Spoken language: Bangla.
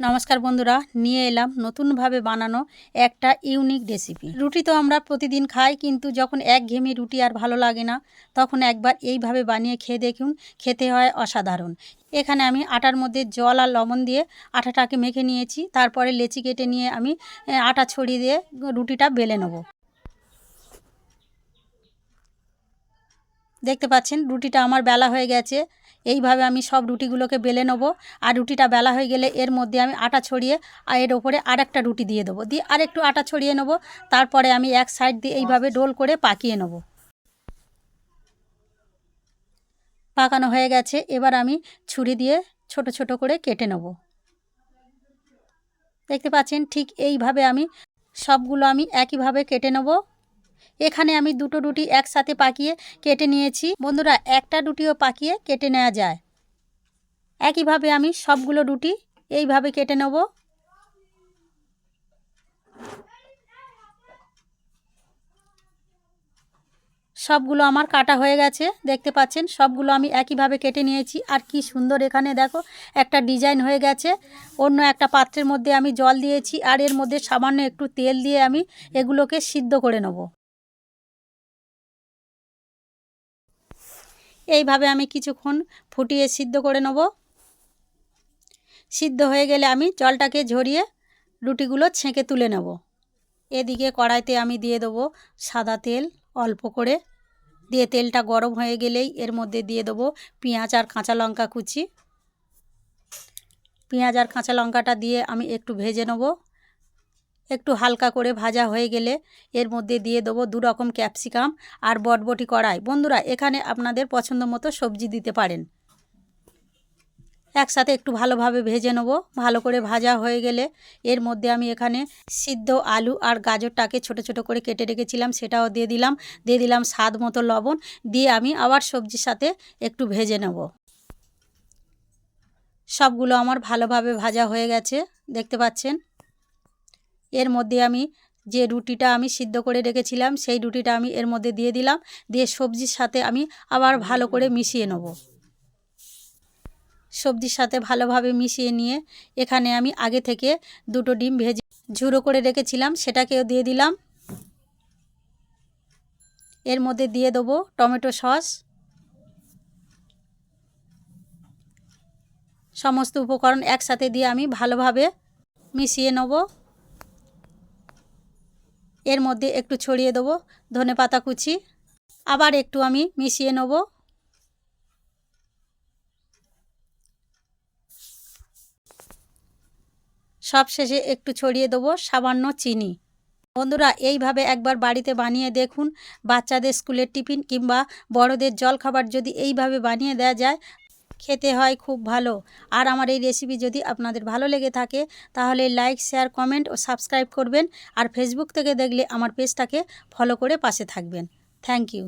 নমস্কার বন্ধুরা, নিয়ে এলাম নতুনভাবে বানানো একটা ইউনিক রেসিপি। রুটি তো আমরা প্রতিদিন খাই, কিন্তু যখন এক ঘেমি রুটি আর ভালো লাগে না, তখন একবার এইভাবে বানিয়ে খেয়ে দেখুন, খেতে হয় অসাধারণ। এখানে আমি আটার মধ্যে জল আর লবণ দিয়ে আটাটাকে মেখে নিয়েছি, তারপরে লেচি কেটে নিয়ে আমি আটা ছড়িয়ে দিয়ে রুটিটা বেলে নেব। দেখতে পাচ্ছেন, রুটিটা আমার বেলা হয়ে গেছে। এইভাবে আমি সব রুটিগুলোকে বেলে নেব। আর রুটিটা বেলা হয়ে গেলে এর মধ্যে আমি আটা ছড়িয়ে, আর এর ওপরে আর একটা রুটি দিয়ে দেবো। দিয়ে আর একটু আটা ছড়িয়ে নেব। তারপরে আমি এক সাইড দিয়ে এইভাবে ডোল করে পাকিয়ে নেব। পাকানো হয়ে গেছে। এবার আমি ছুরি দিয়ে ছোট ছোট করে কেটে নেব। দেখতে পাচ্ছেন, ঠিক এইভাবে আমি সবগুলো আমি একইভাবে কেটে নেব। এখানে আমি দুটো রুটি একসাথে পাকিয়ে কেটে নিয়েছি। বন্ধুরা, একটা রুটিও পাকিয়ে কেটে নেওয়া যায়। একইভাবে আমি সবগুলো রুটি এইভাবে কেটে নেব। সবগুলো আমার কাটা হয়ে গেছে, দেখতে পাচ্ছেন? সবগুলো আমি একইভাবে কেটে নিয়েছি। আর কি সুন্দর এখানে দেখো, একটা ডিজাইন হয়ে গেছে। অন্য একটা পাত্রের মধ্যে আমি জল দিয়েছি। আর এর মধ্যে সামান্য একটু তেল দিয়ে আমি এগুলোকে সিদ্ধ করে নেব। এইভাবে আমি কিছুক্ষণ ফুটিয়ে সিদ্ধ করে নেব। সিদ্ধ হয়ে গেলে আমি জলটাকে ঝরিয়ে রুটিগুলো ছেঁকে তুলে নেব। এদিকে কড়াইতে আমি দিয়ে দেবো সাদা তেল অল্প করে। দিয়ে তেলটা গরম হয়ে গেলেই এর মধ্যে দিয়ে দেবো পেঁয়াজ আর কাঁচা লঙ্কা কুচি। পেঁয়াজ আর কাঁচা লঙ্কাটা দিয়ে আমি একটু ভেজে নেব। একটু হালকা করে ভাজা হয়ে গেলে এর মধ্যে দিয়ে দেবো দু রকম ক্যাপসিকাম আর বটবটি কড়াই। বন্ধুরা, এখানে আপনাদের পছন্দ মতো সবজি দিতে পারেন। একসাথে একটু ভালোভাবে ভেজে নেব। ভালো করে ভাজা হয়ে গেলে এর মধ্যে আমি এখানে সিদ্ধ আলু আর গাজরটাকে ছোট ছোট করে কেটে রেখেছিলাম, সেটাও দিয়ে দিলাম। দিয়ে দিলাম স্বাদ মতো লবণ। দিয়ে আমি আবার সবজির সাথে একটু ভেজে নেব। সবগুলো আমার ভালোভাবে ভাজা হয়ে গেছে, দেখতে পাচ্ছেন? এর মধ্যে আমি যে রুটিটা আমি সিদ্ধ করে রেখেছিলাম, সেই রুটিটা আমি এর মধ্যে দিয়ে দিলাম, দিয়ে সবজির সাথে আমি আবার ভালো করে মিশিয়ে নেব। সবজির সাথে ভালোভাবে মিশিয়ে নিয়ে এখানে আমি আগে থেকে দুটো ডিম ভেজে ঝুড়ো করে রেখেছিলাম, সেটাকেও দিয়ে দিলাম। এর মধ্যে দিয়ে দেবো টমেটো সস। সমস্ত উপকরণ একসাথে দিয়ে আমি ভালোভাবে মিশিয়ে নেব। এর মধ্যে একটু ছড়িয়ে দেবো, ধনে পাতা কুচি। আবার একটু আমি মিশিয়ে নেব। সব শেষে একটু ছড়িয়ে দেবো সামান্য চিনি। বন্ধুরা, এইভাবে একবার বাড়িতে বানিয়ে দেখুন। বাচ্চাদের স্কুলের টিফিন কিংবা বড়দের জলখাবার যদি এইভাবে বানিয়ে দেওয়া যায় খেতে হয় খুব ভালো। আর আমার এই রেসিপি যদি আপনাদের ভালো লেগে থাকে, তাহলে লাইক শেয়ার কমেন্ট ও সাবস্ক্রাইব করবেন। আর ফেসবুক থেকে দেখলে আমার পেজটাকে ফলো করে পাশে থাকবেন। Thank you